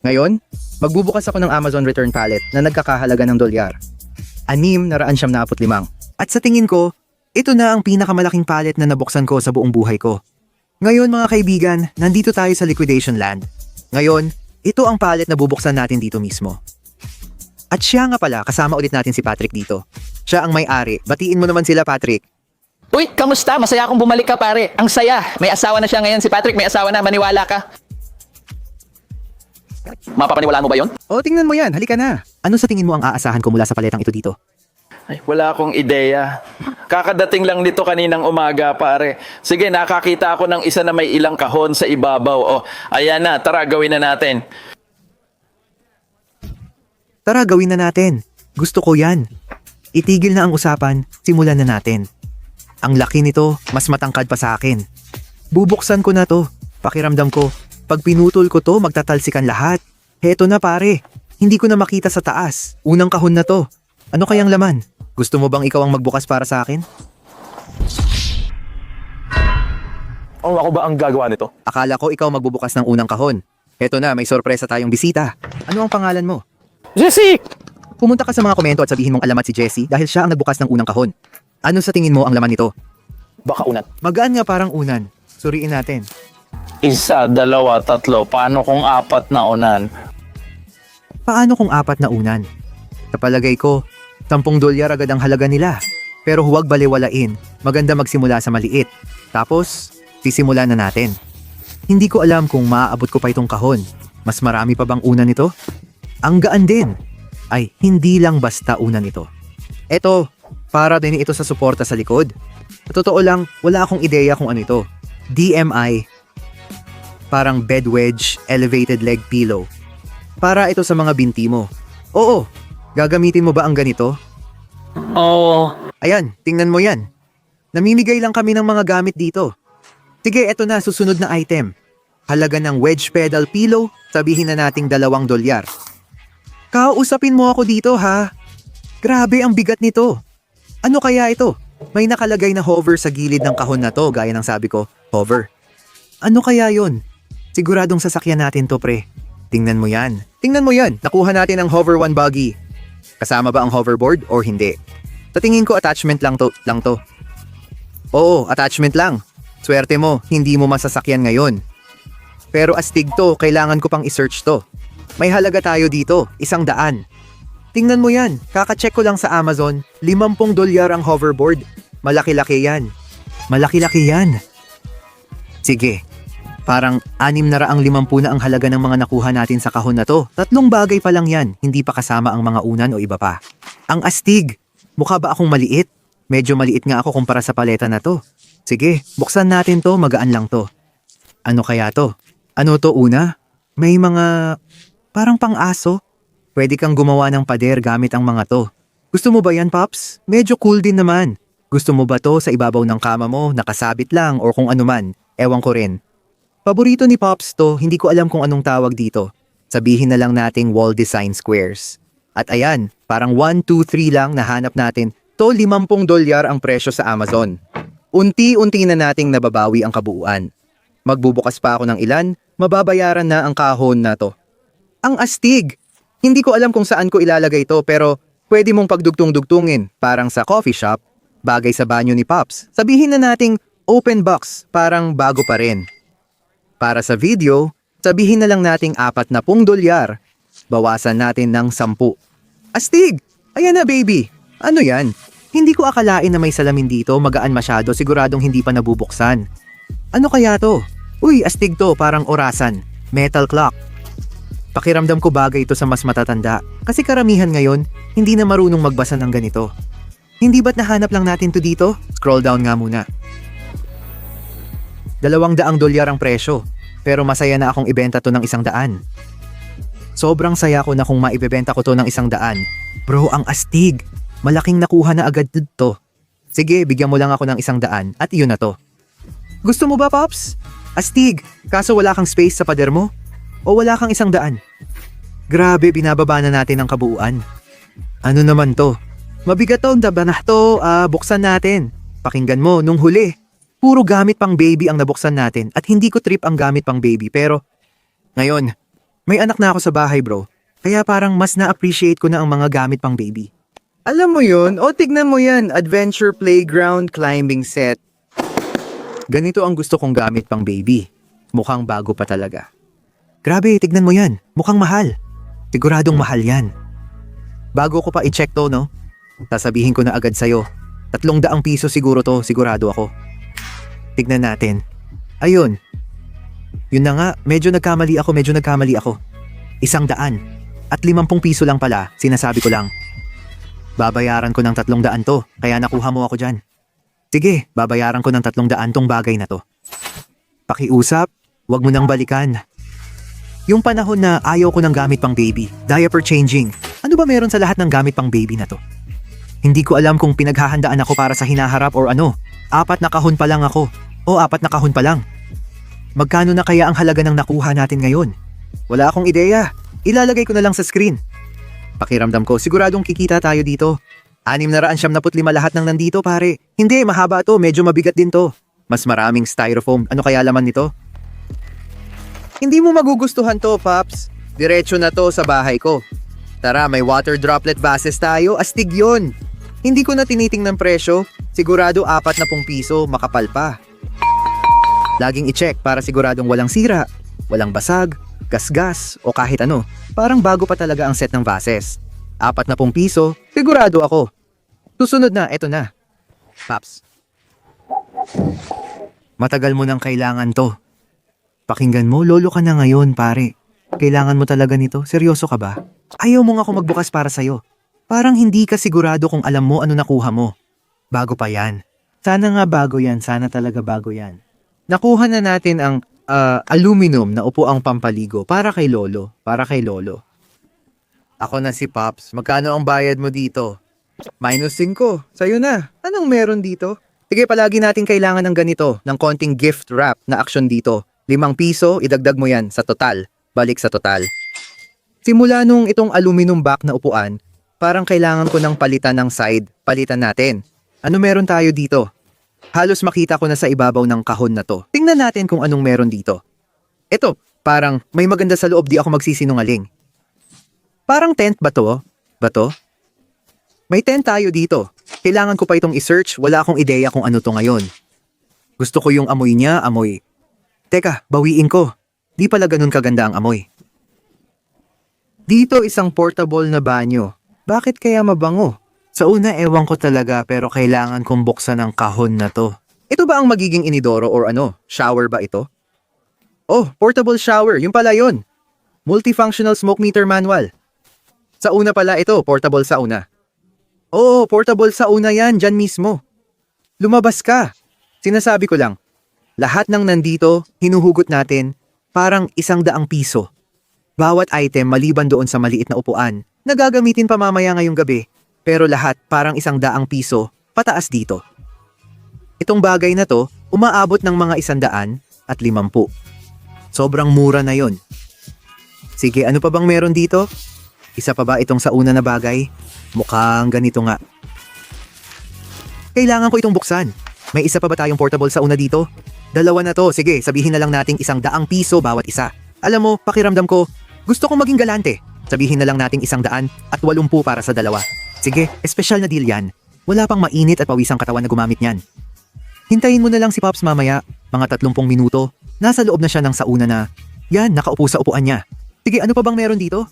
Ngayon, magbubukas ako ng Amazon Return Pallet na nagkakahalaga ng dolyar. Anim na raan siyam na apot limang. At sa tingin ko, ito na ang pinakamalaking pallet na nabuksan ko sa buong buhay ko. Ngayon mga kaibigan, nandito tayo sa liquidation land. Ngayon, ito ang pallet na bubuksan natin dito mismo. At siya nga pala, kasama ulit natin si Patrick dito. Siya ang may-ari. Batiin mo naman sila, Patrick. Uy, kamusta? Masaya akong bumalik ka pare. Ang saya. May asawa na siya ngayon si Patrick. May asawa na. Maniwala ka. Mapapaniwalaan mo ba yon? O, tingnan mo yan. Halika na. Ano sa tingin mo ang aasahan ko mula sa paletang ito dito? Ay, wala akong ideya. Kakadating lang nito kaninang umaga, pare. Sige, nakakita ako ng isa na may ilang kahon sa ibabaw. Oh, ayan na, tara, gawin na natin. Tara, gawin na natin. Gusto ko yan. Itigil na ang usapan, simulan na natin. Ang laki nito, mas matangkad pa sa akin. Bubuksan ko na to. Pakiramdam ko, pag pinutol ko to, magtatalsikan lahat. Heto na pare, hindi ko na makita sa taas. Unang kahon na to. Ano kayang laman? Gusto mo bang ikaw ang magbukas para sa akin? Oh, ako ba ang gagawa nito? Akala ko ikaw magbubukas ng unang kahon. Heto na, may sorpresa tayong bisita. Ano ang pangalan mo? Jesse! Pumunta ka sa mga komento at sabihin mong alamat si Jessie dahil siya ang nagbukas ng unang kahon. Ano sa tingin mo ang laman nito? Baka unan. Magaan nga parang unan. Suriin natin. Isa, dalawa, tatlo. Paano kung apat na unan? Paano kung apat na unan? Sa palagay ko, 10 dolyar agad ang halaga nila. Pero huwag baliwalain. Maganda magsimula sa maliit. Tapos, sisimula na natin. Hindi ko alam kung maaabot ko pa itong kahon. Mas marami pa bang unan nito? Ang gaan din. Ay, hindi lang basta unan ito. Eto, para din ito sa suporta sa likod. Totoo lang, wala akong ideya kung ano ito. DMI. Parang bed wedge, elevated leg pillow. Para ito sa mga binti mo. Oo, gagamitin mo ba ang ganito? Oo. Ayan, tingnan mo yan. Namimigay lang kami ng mga gamit dito. Sige, eto na, susunod na item. Halaga ng wedge pedal pillow, sabihin na nating dalawang dolyar. Kausapin mo ako dito ha. Grabe ang bigat nito. Ano kaya ito? May nakalagay na hover sa gilid ng kahon na to, gaya ng sabi ko, hover. Ano kaya yon? Siguradong sasakyan natin to pre. Tingnan mo yan. Tingnan mo yan. Nakuha natin ang hover one buggy. Kasama ba ang hoverboard or hindi? Sa tingin ko attachment lang to, lang to. Oo, attachment lang. Swerte mo, hindi mo masasakyan ngayon. Pero astig to, kailangan ko pang isearch to. May halaga tayo dito, isang daan. Tingnan mo yan, kakacheck ko lang sa Amazon, 50 dolyar ang hoverboard. Malaki-laki yan. Malaki-laki yan. Sige, parang anim na raang limampu na ang halaga ng mga nakuha natin sa kahon na to. Tatlong bagay pa lang yan, hindi pa kasama ang mga unan o iba pa. Ang astig, mukha ba akong maliit? Medyo maliit nga ako kumpara sa paleta na to. Sige, buksan natin to, magaan lang to. Ano kaya to? Ano to una? May mga parang pang-aso. Pwede kang gumawa ng pader gamit ang mga to. Gusto mo ba yan, Pops? Medyo cool din naman. Gusto mo ba to sa ibabaw ng kama mo, nakasabit lang or kung ano man? Ewan ko rin. Paborito ni Pops to, hindi ko alam kung anong tawag dito. Sabihin na lang nating wall design squares. At ayan, parang 1, 2, 3 lang nahanap natin. To 50 dolyar ang presyo sa Amazon. Unti-unti na nating nababawi ang kabuuan. Magbubukas pa ako ng ilan, mababayaran na ang kahon na to. Ang astig! Hindi ko alam kung saan ko ilalagay to pero pwede mong pagdugtong-dugtungin parang sa coffee shop, bagay sa banyo ni Pops. Sabihin na nating open box, parang bago pa rin. Para sa video, sabihin na lang nating apat na pung dolyar. Bawasan natin ng sampu. Astig! Ayan na baby! Ano yan? Hindi ko akalain na may salamin dito, magaan masyado, siguradong hindi pa nabubuksan. Ano kaya to? Uy, astig to, parang orasan. Metal clock. Pakiramdam ko bagay ito sa mas matatanda kasi karamihan ngayon hindi na marunong magbasa ng ganito. Hindi ba't nahanap lang natin to dito? Scroll down nga muna. Dalawang daang dolyar ang presyo, pero masaya na akong ibenta to ng isang daan. Sobrang saya ko na kung maibebenta ko to ng isang daan. Bro, ang astig! Malaking nakuha na agad to. Sige, bigyan mo lang ako ng isang daan at iyon na to. Gusto mo ba, Pops? Astig, kaso wala kang space sa pader mo? O wala kang isang daan? Grabe, binababa na natin ang kabuuan. Ano naman to? Mabigat to, dabanah to, ah, buksan natin. Pakinggan mo, nung huli, puro gamit pang baby ang nabuksan natin at hindi ko trip ang gamit pang baby pero ngayon, May anak na ako sa bahay bro. Kaya parang mas na-appreciate ko na ang mga gamit pang baby. Alam mo yun? O tignan mo yan. Adventure playground climbing set. Ganito ang gusto kong gamit pang baby. Mukhang bago pa talaga. Grabe, tignan mo yan. Mukhang mahal. Siguradong mahal yan. Bago ko pa i-check to, no? Sasabihin ko na agad sa'yo. Tatlong daang piso siguro to, sigurado ako. Tignan natin. Ayun. Yun na nga, medyo nagkamali ako, medyo nagkamali ako. Isang daan. At limampung piso lang pala, sinasabi ko lang. Babayaran ko ng tatlong daan to, kaya nakuha mo ako dyan. Sige, babayaran ko ng tatlong daan tong bagay na to. Pakiusap, wag mo nang balikan. Yung panahon na ayaw ko ng gamit pang baby, diaper changing, ano ba meron sa lahat ng gamit pang baby na to? Hindi ko alam kung pinaghahandaan ako para sa hinaharap or ano. Apat na kahon pa lang ako. O apat na kahon pa lang. Magkano na kaya ang halaga ng nakuha natin ngayon? Wala akong ideya. Ilalagay ko na lang sa screen. Pakiramdam ko, siguradong kikita tayo dito. Anim na raan siyam naput lima lahat ng nandito pare. Hindi, mahaba to, medyo mabigat din to. Mas maraming styrofoam. Ano kaya laman nito? Hindi mo magugustuhan to, Paps. Diretso na to sa bahay ko. Tara, may water droplet vases tayo. Astig yun. Hindi ko na tiniting ng presyo. Sigurado apat na pong piso, makapal pa. Laging i-check para siguradong walang sira, walang basag, gasgas o kahit ano. Parang bago pa talaga ang set ng vases. Apat na pong piso, sigurado ako. Susunod na, eto na. Paps. Matagal mo nang kailangan to. Pakinggan mo, lolo ka na ngayon, pare. Kailangan mo talaga nito? Seryoso ka ba? Ayaw mo nga ako magbukas para sa'yo. Parang hindi ka sigurado kung alam mo ano nakuha mo. Bago pa yan. Sana nga bago yan, sana talaga bago yan. Nakuha na natin ang ah, aluminum na upuang pampaligo para kay lolo, para kay lolo. Ako na si Pops, magkano ang bayad mo dito? Minus 5, sa'yo na. Anong meron dito? Sige, palagi natin kailangan ng ganito, ng konting gift wrap na aksyon dito. Limang piso, idagdag mo yan sa total. Balik sa total. Simula nung itong aluminum back na upuan, parang kailangan ko ng palitan ng side. Palitan natin. Ano meron tayo dito? Halos makita ko na sa ibabaw ng kahon na to. Tingnan natin kung anong meron dito. Ito, parang may maganda sa loob di ako magsisinungaling. Parang tent ba to? Ba to? May tent tayo dito. Kailangan ko pa itong i-search, wala akong ideya kung ano to ngayon. Gusto ko yung amoy niya, amoy. Teka, bawiin ko. Di pala ganun kaganda ang amoy. Dito isang portable na banyo. Bakit kaya mabango? Sa una ewan ko talaga pero kailangan kong buksan ang kahon na to. Ito ba ang magiging inidoro or ano? Shower ba ito? Oh, portable shower. Yung pala yun. Multifunctional smoke meter manual. Sa una pala ito, portable sa una. Oo, portable sa una yan, dyan mismo. Lumabas ka. Sinasabi ko lang, lahat ng nandito, hinuhugot natin, parang isang daang piso. Bawat item maliban doon sa maliit na upuan, na gagamitin pa mamaya ngayong gabi, pero lahat parang isang daang piso, pataas dito. Itong bagay na to, umaabot ng mga isandaan at limampu. Sobrang mura na yon. Sige, ano pa bang meron dito? Isa pa ba itong sa una na bagay? Mukhang ganito nga. Kailangan ko itong buksan. May isa pa ba tayong portable sa una dito? Dalawa na to. Sige, sabihin na lang nating isang daang piso bawat isa. Alam mo, pakiramdam ko, gusto kong maging galante. Sabihin na lang nating isang daan at walumpu para sa dalawa. Sige, espesyal na deal yan. Wala pang mainit at pawisang katawan na gumamit niyan. Hintayin mo na lang si Pops mamaya, mga 30 minuto. Nasa loob na siya ng sauna na. Yan, nakaupo sa upuan niya. Sige, ano pa bang meron dito?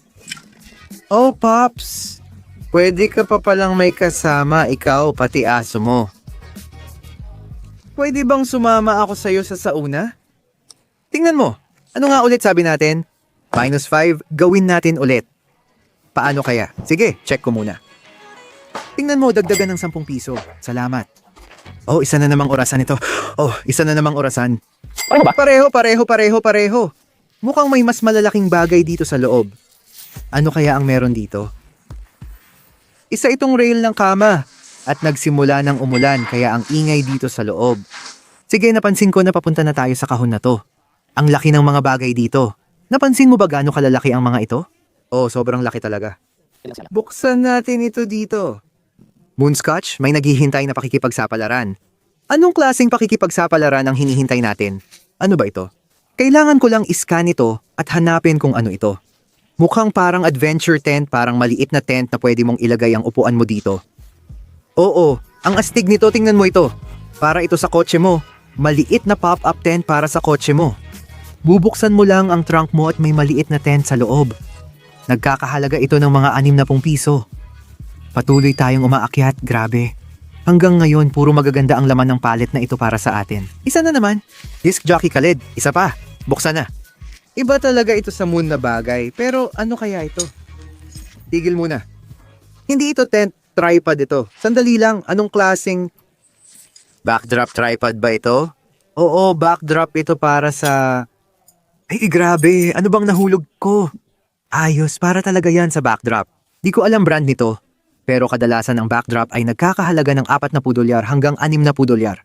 Oh, Pops. Pwede ka pa palang may kasama, ikaw, pati aso mo. Pwede bang sumama ako sa'yo sa sauna? Tingnan mo. Ano nga ulit sabi natin? Minus 5, gawin natin ulit. Paano kaya? Sige, check ko muna. Tingnan mo, dagdagan ng 10 piso. Salamat. Oh, isa na namang orasan ito. Oh, isa na namang orasan. Ano ba? Pareho, pareho, pareho, pareho. Mukhang may mas malalaking bagay dito sa loob. Ano kaya ang meron dito? Isa itong rail ng kama at nagsimula ng umulan kaya ang ingay dito sa loob. Sige, napansin ko na papunta na tayo sa kahon na to. Ang laki ng mga bagay dito. Napansin mo ba gaano kalalaki ang mga ito? Oh, sobrang laki talaga. Buksan natin ito dito. Moonscotch, may naghihintay na pakikipagsapalaran. Anong klaseng pakikipagsapalaran ang hinihintay natin? Ano ba ito? Kailangan ko lang iscan ito at hanapin kung ano ito. Mukhang parang adventure tent, parang maliit na tent na pwede mong ilagay ang upuan mo dito. Oo, ang astig nito, tingnan mo ito. Para ito sa kotse mo. Maliit na pop-up tent para sa kotse mo. Bubuksan mo lang ang trunk mo at may maliit na tent sa loob. Nagkakahalaga ito ng mga anim na pong piso. Patuloy tayong umaakyat, grabe. Hanggang ngayon, puro magaganda ang laman ng palet na ito para sa atin. Isa na naman. Disc jockey Khaled, isa pa. Buksan na. Iba talaga ito sa moon na bagay, pero ano kaya ito? Tigil muna. Hindi ito tent, tripod ito. Sandali lang, anong klaseng... Backdrop tripod ba ito? Oo, backdrop ito para sa... Ay, grabe, ano bang nahulog ko? Ayos, para talaga yan sa backdrop. Di ko alam brand nito, pero kadalasan ang backdrop ay nagkakahalaga ng 40 dolyar hanggang 60 dolyar.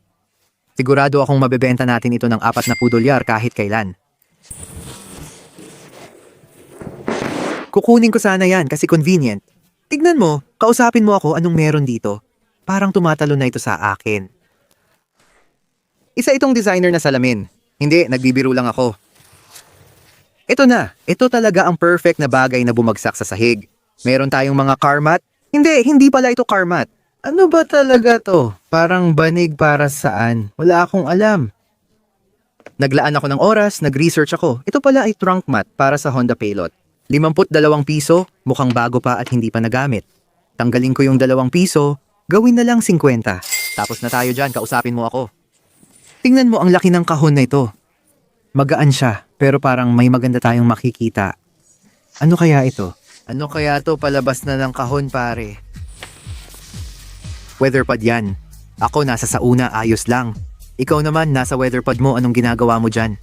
Sigurado akong mabebenta natin ito ng 40 dolyar kahit kailan. Kukunin ko sana yan kasi convenient. Tignan mo, kausapin mo ako anong meron dito. Parang tumatalo na ito sa akin. Isa itong designer na salamin. Hindi, nagbibiro lang ako. Ito na, ito talaga ang perfect na bagay na bumagsak sa sahig. Meron tayong mga car mat. Hindi, hindi pala ito car mat. Ano ba talaga to? Parang banig para saan? Wala akong alam. Naglaan ako ng oras, nag-research ako. Ito pala ay trunk mat para sa Honda Pilot. 52 piso, mukhang bago pa at hindi pa nagamit. Tanggalin ko yung 2 piso, gawin na lang 50. Tapos na tayo dyan, kausapin mo ako. Tingnan mo ang laki ng kahon na ito. Magaan siya, pero parang may maganda tayong makikita. Ano kaya ito? Ano kaya to palabas na ng kahon pare? Weatherpad yan. Ako nasa sauna, ayos lang. Ikaw naman, nasa weatherpad mo, anong ginagawa mo dyan?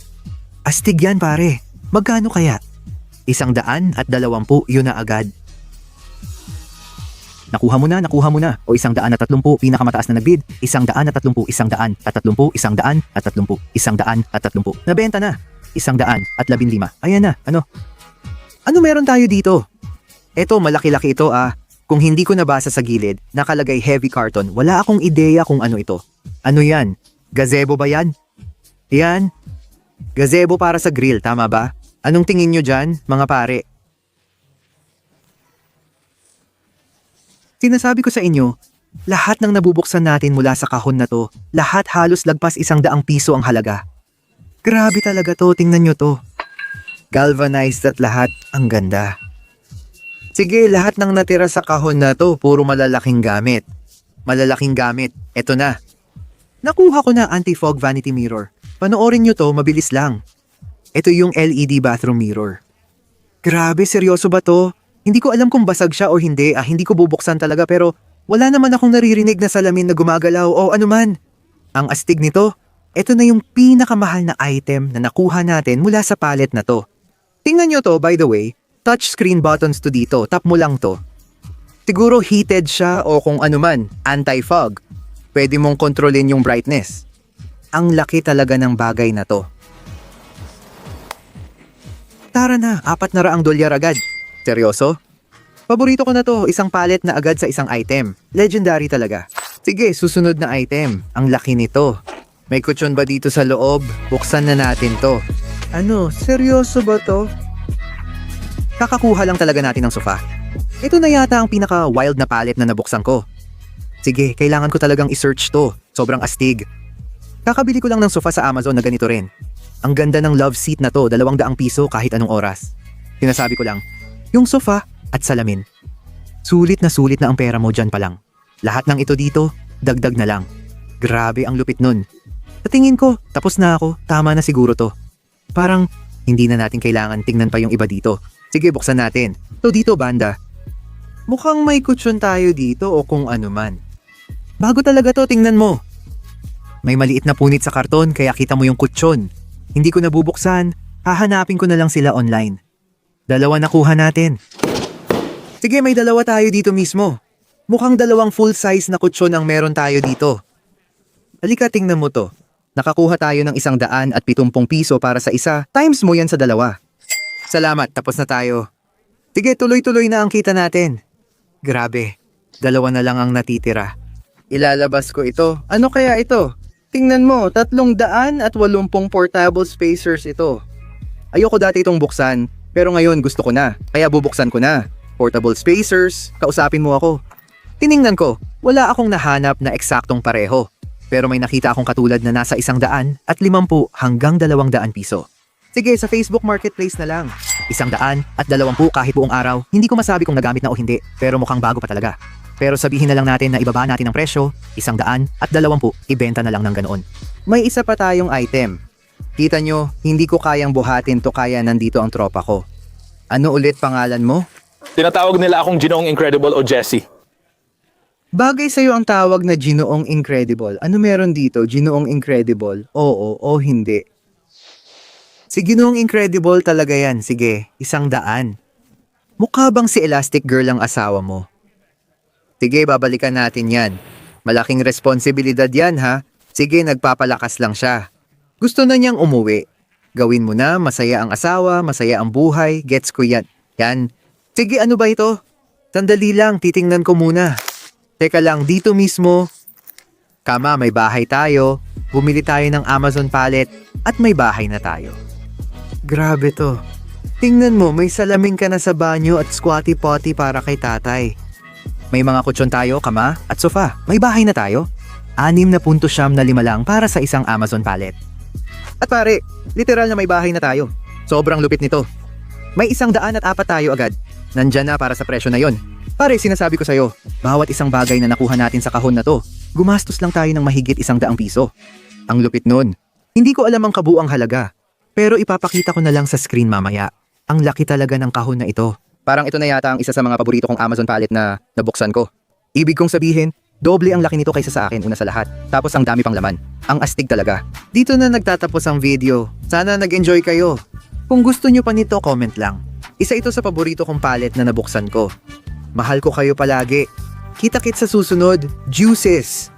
Astig yan pare. Magkano kaya? Isang daan at dalawampu, yun na agad. Nakuha mo na, nakuha mo na. O isang daan at tatlumpu, pinakamataas na nagbid. Isang daan at tatlumpu, isang daan at tatlumpu, isang daan at tatlumpu, isang daan at tatlumpu. Nabenta na. Isang daan at labinlima. Ayan na, ano? Ano meron tayo dito? Eto, malaki-laki ito ah. Kung hindi ko nabasa sa gilid, nakalagay heavy carton, wala akong ideya kung ano ito. Ano yan? Gazebo ba yan? Yan. Gazebo para sa grill, tama ba? Anong tingin nyo dyan, mga pare? Sinasabi ko sa inyo, lahat ng nabubuksan natin mula sa kahon na to, lahat halos lagpas isang daang piso ang halaga. Grabe talaga to, tingnan nyo to. Galvanized at lahat, ang ganda. Sige, lahat ng natira sa kahon na to, puro malalaking gamit. Malalaking gamit, eto na. Nakuha ko na anti-fog vanity mirror. Panoorin nyo to, mabilis lang. Ito yung LED bathroom mirror. Grabe, seryoso ba to? Hindi ko alam kung basag siya o hindi, ah, hindi ko bubuksan talaga pero wala naman akong naririnig na salamin na gumagalaw o anuman. Ang astig nito, ito na yung pinakamahal na item na nakuha natin mula sa pallet na to. Tingnan nyo to, by the way, touchscreen buttons to dito, tap mo lang to. Siguro heated siya o kung anuman, anti-fog. Pwede mong kontrolin yung brightness. Ang laki talaga ng bagay na to. Tara na, apat na raang dolyar agad. Seryoso? Paborito ko na to, isang pallet na agad sa isang item. Legendary talaga. Sige, susunod na item. Ang laki nito. May kutsyon ba dito sa loob? Buksan na natin to. Ano, seryoso ba to? Kakakuha lang talaga natin ng sofa. Ito na yata ang pinaka-wild na pallet na nabuksan ko. Sige, kailangan ko talagang i-search to. Sobrang astig. Kakabili ko lang ng sofa sa Amazon na ganito rin. Ang ganda ng love seat na to, dalawang daang piso kahit anong oras. Sinasabi ko lang, yung sofa at salamin. Sulit na sulit na ang pera mo dyan pa lang. Lahat ng ito dito, dagdag na lang. Grabe ang lupit nun. Sa tingin ko, tapos na ako, tama na siguro to. Parang, hindi na natin kailangan tingnan pa yung iba dito. Sige, buksan natin. So dito, banda. Mukhang may kutsyon tayo dito o kung ano man. Bago talaga to, tingnan mo. May maliit na punit sa karton kaya kita mo yung kutsyon. Hindi ko nabubuksan, hahanapin ko na lang sila online. Dalawa nakuha natin. Sige, may dalawa tayo dito mismo. Mukhang dalawang full size na kutsyon ang meron tayo dito. Halika, tingnan mo to. Nakakuha tayo ng isang daan at pitumpong piso para sa isa, times mo yan sa dalawa. Salamat, tapos na tayo. Sige, tuloy-tuloy na ang kita natin. Grabe, dalawa na lang ang natitira. Ilalabas ko ito. Ano kaya ito? Tingnan mo, tatlong daan at walumpong portable spacers ito. Ayoko dati itong buksan, Pero ngayon gusto ko na, kaya bubuksan ko na. Portable spacers, kausapin mo ako. Tiningnan ko, wala akong nahanap na eksaktong pareho. Pero may nakita akong katulad na nasa isang daan at limampu hanggang dalawang daan piso. Sige, sa Facebook Marketplace na lang. Isang daan at dalawampu kahit buong araw, hindi ko masabi kung nagamit na o hindi, pero mukhang bago pa talaga. Pero sabihin na lang natin na ibaba natin ang presyo, isang daan at dalawampu, ibenta na lang ng ganoon. May isa pa tayong item. Kita nyo, hindi ko kayang buhatin to kaya nandito ang tropa ko. Ano ulit pangalan mo? Tinatawag nila akong Ginoong Incredible o Jesse. Bagay sa'yo ang tawag na Ginoong Incredible. Ano meron dito, Ginoong Incredible? Oo o hindi. Si Ginoong Incredible talaga yan. Sige, isang daan. Mukha bang si Elastic Girl ang asawa mo? Sige, babalikan natin yan. Malaking responsibilidad yan ha. Sige, nagpapalakas lang siya. Gusto na niyang umuwi. Gawin mo na, masaya ang asawa, masaya ang buhay, gets ko yan. Yan. Sige, ano ba ito? Sandali lang, titingnan ko muna. Teka lang, dito mismo. Kama, may bahay tayo. Bumili tayo ng Amazon pallet at may bahay na tayo. Grabe to. Tingnan mo, may salamin ka na sa banyo at squatty potty para kay tatay. May mga kutsyon tayo, kama, at sofa. May bahay na tayo. Anim na punto siyam na lima lang para sa isang Amazon pallet. At pare, literal na may bahay na tayo. Sobrang lupit nito. May isang daan at apat tayo agad. Nandyan na para sa presyo na yon. Pare, sinasabi ko sa'yo, bawat isang bagay na nakuha natin sa kahon na to, gumastos lang tayo ng mahigit isang daang piso. Ang lupit nun. Hindi ko alam ang kabuang halaga. Pero ipapakita ko na lang sa screen mamaya. Ang laki talaga ng kahon na ito. Parang ito na yata ang isa sa mga paborito kong Amazon pallet na nabuksan ko. Ibig kong sabihin, doble ang laki nito kaysa sa akin una sa lahat. Tapos ang dami pang laman. Ang astig talaga. Dito na nagtatapos ang video. Sana nag-enjoy kayo. Kung gusto nyo pa nito, comment lang. Isa ito sa paborito kong palette na nabuksan ko. Mahal ko kayo palagi. Kita-kit sa susunod. Juices!